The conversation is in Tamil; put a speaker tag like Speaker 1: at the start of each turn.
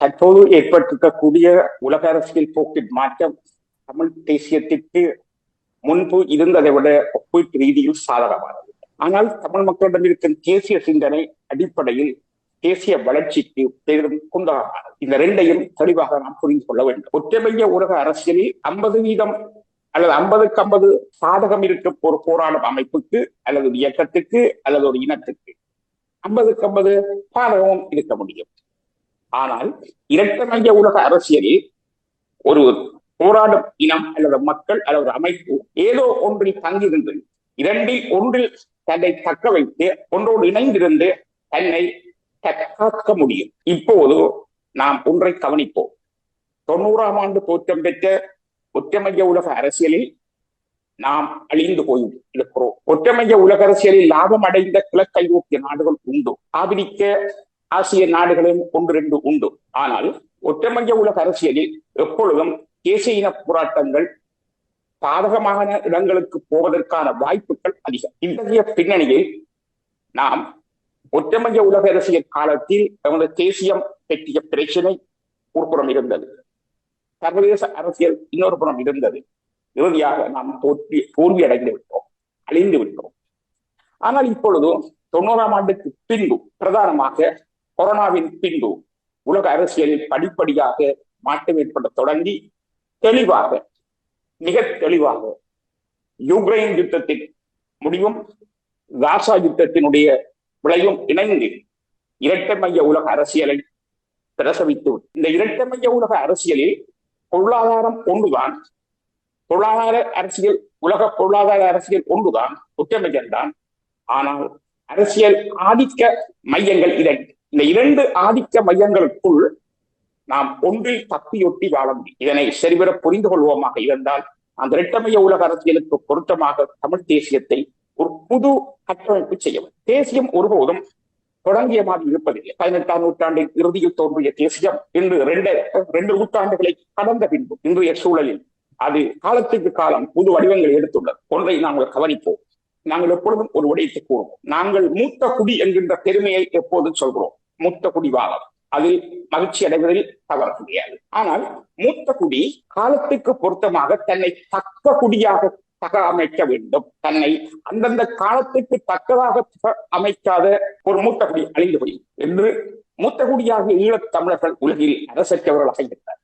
Speaker 1: தற்போது ஏற்பட்டிருக்கக்கூடிய உலக அரசியல் போக்கின் மாற்றம் தமிழ் தேசியத்திற்கு முன்பு இருந்ததை விட ஒப்பீட்டு ரீதியில் சாதகமானது ஆனால் தமிழ் மக்களிடம் இருக்கும் தேசிய சிந்தனை அடிப்படையில் தேசிய வளர்ச்சிக்கு பெரிதும் குந்தகமானது இந்த ரெண்டையும் தெளிவாக நாம் புரிந்து கொள்ள வேண்டும். ஒற்றைமைய உலக அரசியலில் ஐம்பது வீதம் அல்லது ஐம்பதுக்கு ஐம்பது சாதகம் இருக்க ஒரு போராடும் அமைப்புக்கு அல்லது ஒரு இயக்கத்துக்கு அல்லது ஒரு இனத்துக்கு ஐம்பதுக்கு ஐம்பது பாதகமும் இருக்க முடியும். ஆனால் இரட்டமைய உலக அரசியலில் ஒரு போராடும் இனம் அல்லது மக்கள் அல்லது அமைப்பு ஏதோ ஒன்றில் தங்கியிருந்து இரண்டில் ஒன்றில் தன்னை தக்க வைத்து ஒன்றோடு இணைந்திருந்து தன்னை தற்காக்க முடியும். இப்போது நாம் ஒன்றை கவனிப்போம். தொண்ணூறாம் ஆண்டு தோற்றம் பெற்ற ஒற்றமைய உலக அரசியலில் நாம் அழிந்து போய் இருக்கிறோம் ஒற்றமைய உலக அரசியலில் லாபம் அடைந்த கிழக்கு ஐரோப்பிய நாடுகள் உண்டு. ஆபிரிக்க ஆசிய நாடுகளும் ஒன்று ரெண்டு உண்டு. ஆனால் ஒற்றமைய உலக அரசியலில் எப்பொழுதும் தேசிய இன போராட்டங்கள் பாதகமான இடங்களுக்கு போவதற்கான வாய்ப்புகள் அதிகம். இத்தகைய பின்னணியில் நாம் ஒற்றமைய உலக அரசியல் காலத்தில் நமது தேசியம் பற்றிய பிரச்சனை ஒரு புறம் இருந்தது. சர்வதேச அரசியல் இன்னொரு புறம் இருந்தது. இறுதியாக நாம் தோற்றி தோல்வி அடைந்து விட்டோம் அழிந்து விட்டோம். ஆனால் இப்பொழுது தொண்ணூறாம் ஆண்டுக்கு பின்பு பிரதானமாக கொரோனாவின் பின்பு உலக அரசியலில் படிப்படியாக மாற்றம் ஏற்பட தொடங்கி தெளிவாக மிக தெளிவாக யுக்ரைன் யுத்தத்தின் முடிவும் காசா யுத்தத்தினுடைய விளைவும் இணைந்து இரட்டை மைய உலக அரசியலை பிரசவித்து இந்த இரட்டை மைய உலக அரசியலில் பொருளாதாரம் ஒன்றுதான். பொருளாதார அரசியல் உலக பொருளாதார அரசியல் ஒன்றுதான் ஒற்றுமையல்தான் ஆனால் அரசியல் ஆதிக்க மையங்கள் இரண்டு இந்த இரண்டு ஆதிக்க மையங்களுக்குள் நாம் ஒன்றில் தப்பியொட்டி வாழ முடியும். இதனை சரிவர புரிந்து கொள்வோமாக இருந்தால் அந்த இரட்டமைய உலக அரசியலுக்கு பொருத்தமாக தமிழ் தேசியத்தை ஒரு புது கட்டமைப்பு செய்ய தேசியம் ஒருபோதும் தொடங்கிய மாதிரி இருப்பதில்லை. பதினெட்டாம் நூற்றாண்டின் இறுதியில் தோன்றிய தேசியம் இன்று ரெண்டு ரெண்டு நூற்றாண்டுகளை கடந்த பின்பு இன்றைய சூழலில் அது காலத்துக்கு காலம் புது வடிவங்களை எடுத்துள்ளது. ஒன்றை நாங்கள் கவனிப்போம். நாங்கள் எப்பொழுதும் ஒரு விடயத்தை கூறுவோம். நாங்கள் மூத்த குடி என்கின்ற பெருமையை எப்போதும் சொல்கிறோம். மூத்த குடிவாதம் அதில் மகிழ்ச்சி அடைவதில் தவற முடியாது ஆனால் மூத்த குடி காலத்துக்கு பொருத்தமாக தன்னை தக்க குடியாக தக அமைக்க வேண்டும். தன்னை அந்தந்த காலத்துக்கு தக்கதாக அமைக்காத ஒரு மூத்த குடி அழிந்து என்று மூத்த குடியாக ஈழத் தமிழர்கள் உலகில் அரசற்றவர்களாக இருந்தார்